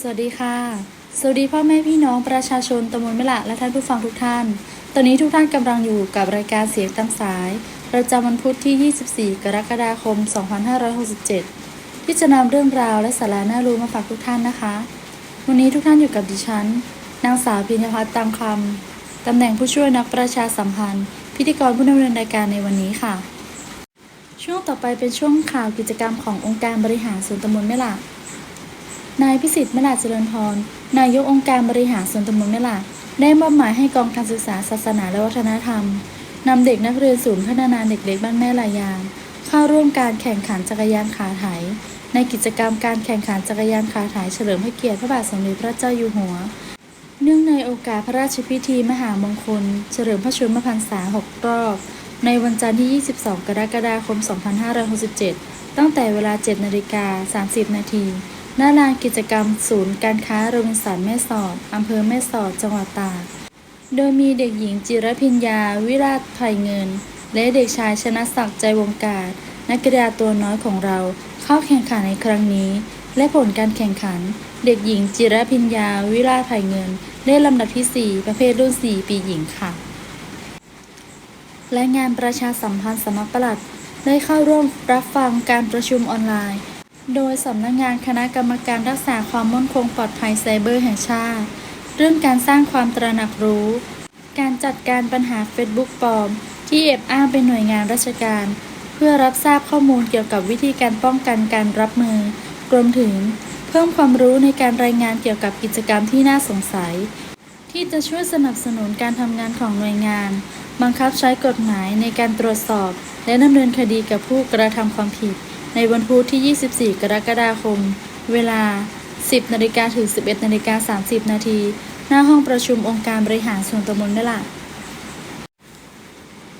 สวัสดีค่ะ สวัสดีพ่อแม่พี่น้องประชาชนตำบลแม่ละและท่านผู้ฟังทุกท่าน ตอนนี้ทุกท่านกำลังอยู่กับรายการเสียงตามสาย ประจำวันพุธที่ 24 กรกฎาคม 2567 ที่จะนำเรื่องราวและสาระน่ารู้มาฝากทุกท่านนะคะ วันนี้ทุกท่านอยู่กับดิฉัน นางสาวพิญญพัฒน์ตามคำตำแหน่งผู้ช่วยนักประชาสัมพันธ์ พิธีกรผู้ดำเนินรายการในวันนี้ค่ะ ช่วงต่อไปเป็นช่วงข่าวกิจกรรมขององค์การบริหารส่วนตำบลแม่ละ นายพิสิทธิ์มลาเจริญพร นายกองค์การบริหารส่วนตำบลม่ละได้มอบหมายให้กองการศึกษาศาสนาและวัฒนธรรมนำเด็กนักเรียนศูนย์พัฒนาเด็กเล็กบ้านแม่ลายางเข้าร่วมการแข่งขันจักรยานขาไถ ในกิจกรรมการแข่งขันจักรยานขาไถเฉลิมพระเกียรติพระบาทสมเด็จพระเจ้าอยู่หัว เนื่องในโอกาสพระราชพิธีมหามงคล เฉลิมพระชนมพรรษา 6 รอบ ในวันจันทร์ที่ 22 กรกฎาคม 2567 ตั้งแต่เวลา 7 นาฬิกา 30 นาที หน้าลานกิจกรรมศูนย์การค้าโรบินสันแม่สอดอำเภอแม่สอดจังหวัดตาก โดยมีเด็กหญิงจิรพิญญา วิราชไผ่เงิน และเด็กชายชนะศักดิ์ใจวงการ นักกีฬาตัวน้อยของเราเข้าแข่งขันในครั้งนี้ และผลการแข่งขัน เด็กหญิงจิรพิญญา วิราชไผ่เงินได้ลำดับที่ 4 ประเภทรุ่น 4 ปีหญิงค่ะ และงานประชาสัมพันธ์สำนักปลัดได้เข้าร่วมรับฟังการประชุมออนไลน์ โดยสำนักงานคณะกรรมการรักษาความมั่นคงปลอดภัยไซเบอร์แห่งชาติ เรื่องการสร้างความตระหนักรู้ การจัดการปัญหา Facebook ปลอม ที่แอบอ้างเป็นหน่วยงานราชการ เพื่อรับทราบข้อมูลเกี่ยวกับวิธีการป้องกันการรับมือ รวมถึง เพิ่มความรู้ในการรายงานเกี่ยวกับกิจกรรมที่น่าสงสัย ที่จะช่วยสนับสนุนการทำงานของหน่วยงาน บังคับใช้กฎหมายในการตรวจสอบ และดำเนินคดีกับผู้กระทำความผิด ในวันพุธที่ 24 กรกฎาคม เวลา 10นาฬิกาถึง 11นาฬิกา30 นาที หน้าห้องประชุมองค์การบริหารส่วนตำบลนั่นแหละ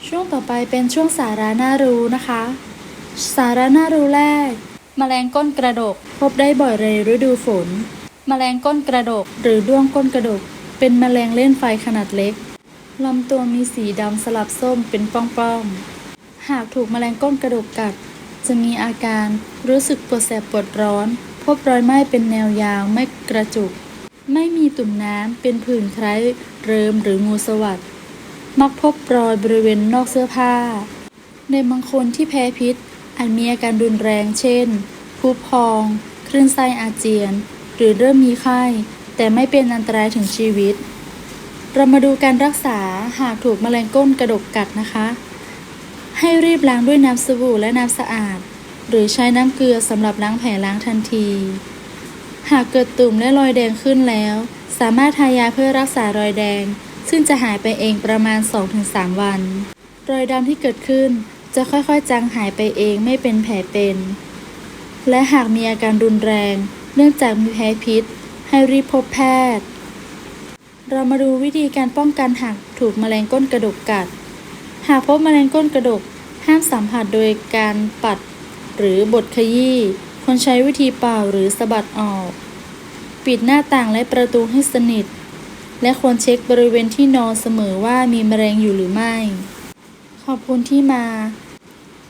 ช่วงต่อไปเป็นช่วงสาระน่ารู้นะคะ สาระน่ารู้แรกแมลงก้นกระดก พบได้บ่อยในฤดูฝนแมลงก้นกระดก หรือด้วงก้นกระดก เป็นแมลงเล่นไฟขนาดเล็กลำตัวมีสีดำสลับส้มเป็นป้องๆ หากถูกแมลงก้นกระดกกัด จะมีอาการรู้สึกปวดแสบปวดร้อน พบรอยไหม้เป็นแนวยาวไม่กระจุก ไม่มีตุ่มน้ำเป็นผื่นคล้ายเริมหรืองูสวัสดมักพบรอยบริเวณนอกเสื้อผ้า ในบางคนที่แพ้พิษอาจมีอาการรุนแรงเช่นผู้พอง คลื่นไส้อาเจียน หรือเริ่มมีไข้ แต่ไม่เป็นอันตรายถึงชีวิต เรามาดูการรักษาหากถูกแมลงก้นกระดกกัดนะคะ ให้รีบล้างด้วยน้ำสบู่และน้ำสะอาด หรือใช้น้ำเกลือสำหรับล้างแผลล้างทันที หากเกิดตุ่มและรอยแดงขึ้นแล้ว สามารถทายาเพื่อรักษารอยแดง ซึ่งจะหายไปเองประมาณ 2-3 วัน รอยดำที่เกิดขึ้นจะค่อยๆ จางหายไปเองไม่เป็นแผลเป็น และหากมีอาการรุนแรง เนื่องจากมีแพ้พิษ ให้รีบพบแพทย์ เรามาดูวิธีการป้องกันหากถูกแมลงก้นกระดกกัด หากพบแมลงก้นกระดก ห้ามสัมผัสโดยการปัดหรือบดขยี้ควรใช้วิธีเป่าหรือสะบัดออก ปิดหน้าต่างและประตูให้สนิท และควรเช็คบริเวณที่นอนเสมอว่ามีแมลงอยู่หรือไม่ ขอบคุณที่มา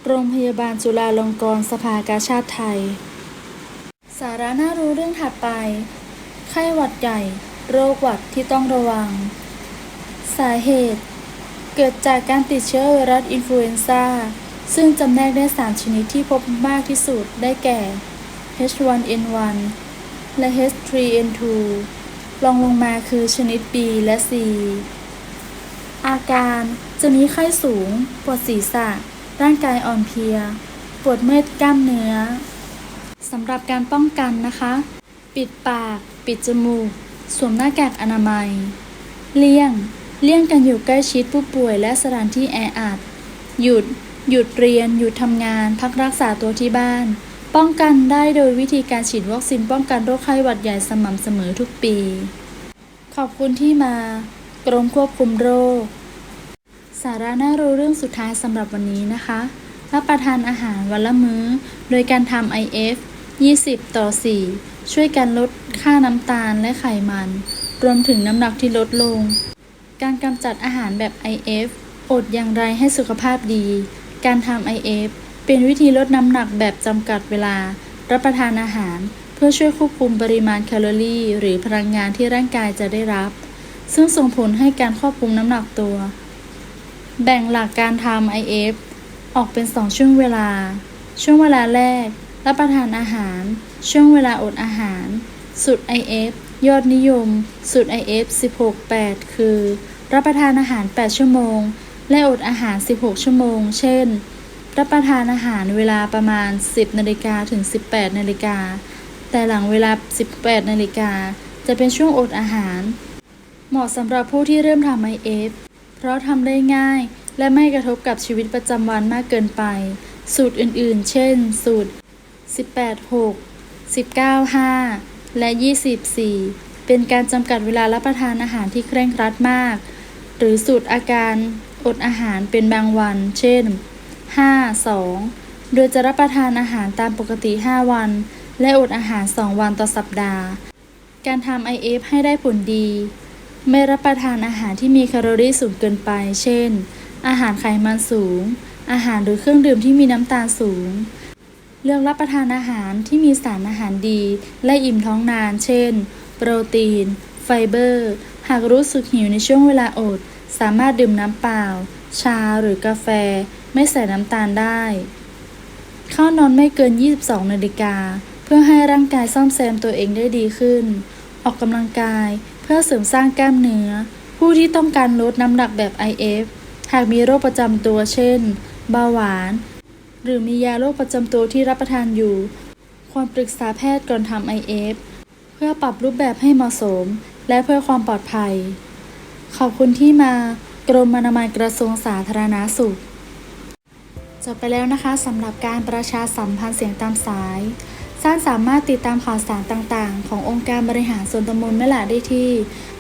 โรงพยาบาลจุฬาลงกรณ์สภากาชาติไทย สาระน่ารู้เรื่องถัดไป ไข้หวัดใหญ่ โรคหวัดที่ต้องระวัง สาเหตุ เกิดจากการติดเชื้อไวรัสอินฟลูเอนซ่า ซึ่งจำแนกได้ 3 ชนิดที่พบมากที่สุด ได้แก่ H1N1 และ H3N2 รองลงมาคือชนิด B และ C อาการจะมีไข้สูง ปวดศีรษะ ร่างกายอ่อนเพลีย ปวดเมื่อยกล้ามเนื้อ สำหรับการป้องกันนะคะ ปิดปาก ปิดจมูก สวมหน้ากากอนามัย เลี่ยง เลี่ยงการอยู่ใกล้ชิดผู้ป่วยและสถานที่แออัด หยุด หยุดเรียน หยุดทำงาน พักรักษาตัวที่บ้าน ป้องกันได้โดยวิธีการฉีดวัคซีนป้องกันโรคไข้หวัดใหญ่สม่ำเสมอทุกปี ขอบคุณที่มา กรมควบคุมโรค สาระน่ารู้เรื่องสุดท้ายสำหรับวันนี้นะคะรับประทานอาหารวันละมื้อ โดยการทำ IF 20 ต่อ 4 ช่วยกันลดค่าน้ำตาลและไขมัน รวมถึงน้ำหนักที่ลดลง การกำจัดอาหารแบบ IF อดอย่างไรให้สุขภาพดี การทำ IF เป็นวิธีลดน้ำหนักแบบจำกัดเวลา รับประทานอาหาร เพื่อช่วยควบคุมปริมาณแคลอรี่ หรือพลังงานที่ร่างกายจะได้รับ ซึ่งส่งผลให้การควบคุมน้ำหนักตัว แบ่งหลักการทำ IF ออกเป็น 2 ช่วงเวลา ช่วงเวลาแรก รับประทานอาหาร ช่วงเวลาอดอาหารสูตร IF ยอดนิยม สูตร IF 16-8 คือ รับประทานอาหาร 8 ชั่วโมง และอดอาหาร 16 ชั่วโมง เช่น รับประทานอาหารเวลาประมาณ 10นาฬิกาถึง 18นาฬิกา แต่หลังเวลา 18นาฬิกา จะเป็นช่วงอดอาหาร เหมาะสำหรับผู้ที่เริ่มทำ IF เพราะทำได้ง่ายและไม่กระทบกับชีวิตประจำวันมากเกินไป สูตรอื่นๆ เช่น สูตร 18 6 19 5 และ 24 เป็นการจำกัดเวลารับประทานอาหารที่เคร่งครัดมาก หรือสูตรอาการอดอาหารเป็นบางวัน เช่น 5 2 โดยจะรับประทานอาหารตามปกติ 5 วัน และอดอาหาร 2 วันต่อสัปดาห์ การทำ IF ให้ได้ผลดี ไม่รับประทานอาหารที่มีแคลอรี่สูงเกินไป เช่น อาหารไขมันสูง อาหารหรือเครื่องดื่มที่มีน้ำตาลสูง เลือกรับประทานอาหารที่มีสารอาหารดี และอิ่มท้องนาน เช่น โปรตีน ไฟเบอร์ หากรู้สึกหิวในช่วงเวลาอด สามารถดื่มน้ำเปล่า ชาหรือกาแฟ ไม่ใส่น้ำตาลได้ เข้านอนไม่เกิน 22 นาฬิกา เพื่อให้ร่างกายซ่อมแซมตัวเองได้ดีขึ้น ออกกำลังกายเพื่อเสริมสร้างกล้ามเนื้อ ผู้ที่ต้องการลดน้ำหนักแบบ IF หากมีโรคประจำตัวเช่น เบาหวาน หรือมียาโรคประจำตัวที่รับประทานอยู่ ควรปรึกษาแพทย์ก่อนทำ IF เพื่อปรับรูปแบบให้เหมาะสม และเพื่อความปลอดภัย ขอบคุณที่มากรมอนามัยกระทรวงสาธารณาสุข จบไปแล้วนะคะสำหรับการประชาสัมพันธ์เสียงตามสายท่านสามารถติดตามข่าวสารต่างๆ ขององค์การบริหารส่วนตำบลแม่ละได้ที่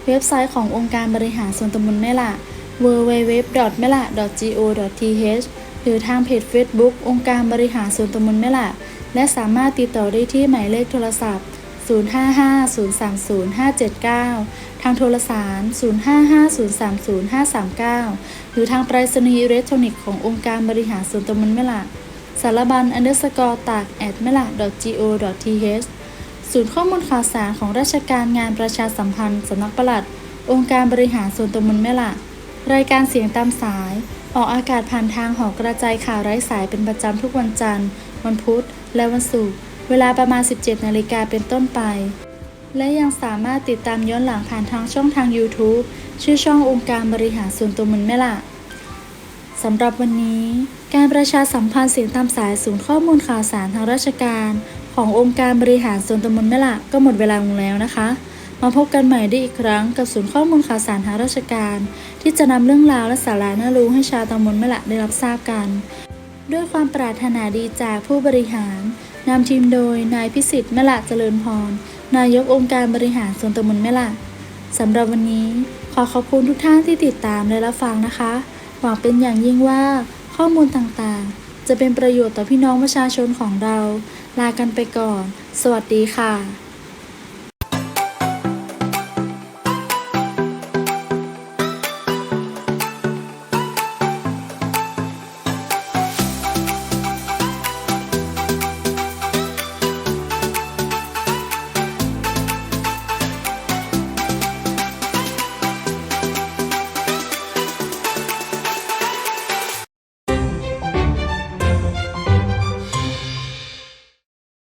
เว็บไซต์ขององค์การบริหารส่วนตำบลแม่ละ www.mela.go.th หรือทางเพจ Facebook องค์การบริหารส่วนตำบลแม่ละและสามารถติดต่อได้ที่หมายเลขโทรศัพท์ 055-030-579 ทางโทรสาร 055-030-539 หรือทางไปรษณีย์อิเล็กทรอนิกส์ขององค์การบริหารส่วนตำบลแม่ละสารบัญ underscore ตาก at m e l a go th ศูนย์ข้อมูลข่าวสารของราชการงานประชาสัมพันธ์สำนักปลัด องค์การบริหารส่วนตำบลแม่ละ รายการเสียงตามสาย ออกอากาศผ่านทางหอกระจายข่าวไร้สายเป็นประจำทุกวันจันทร์ วันพุธ และวันศุกร์ เวลาประมาณ 17 นาฬิกาเป็นต้นไป และยังสามารถติดตามย้อนหลังผ่านทางช่องทาง YouTube ชื่อช่ององค์การบริหารส่วนตำบลแม่ละสำหรับวันนี้ การประชาสัมพันธ์เสียงตามสายศูนย์ข้อมูลข่าวสารทางราชการ ขององค์การบริหารส่วนตำบลแม่ละก็หมดเวลาลงแล้วนะคะ มาพบกันใหม่ได้อีกครั้งกับศูนย์ข้อมูลข่าวสารทางราชการ ที่จะนำเรื่องราวและสาระน่ารู้ให้ชาวตำบลแม่ละได้รับทราบกัน ด้วยความปรารถนาดีจากผู้บริหารนำทีมโดยนายพิสิทธิ์แม่ละเจริญพร นายกองค์การบริหารส่วนตำบลแม่ละสำหรับวันนี้ขอขอบคุณทุกท่านที่ติดตามและรับฟังนะคะ หวังเป็นอย่างยิ่งว่าข้อมูลต่างๆ จะเป็นประโยชน์ต่อพี่น้องประชาชนของเรา ลากันไปก่อน สวัสดีค่ะ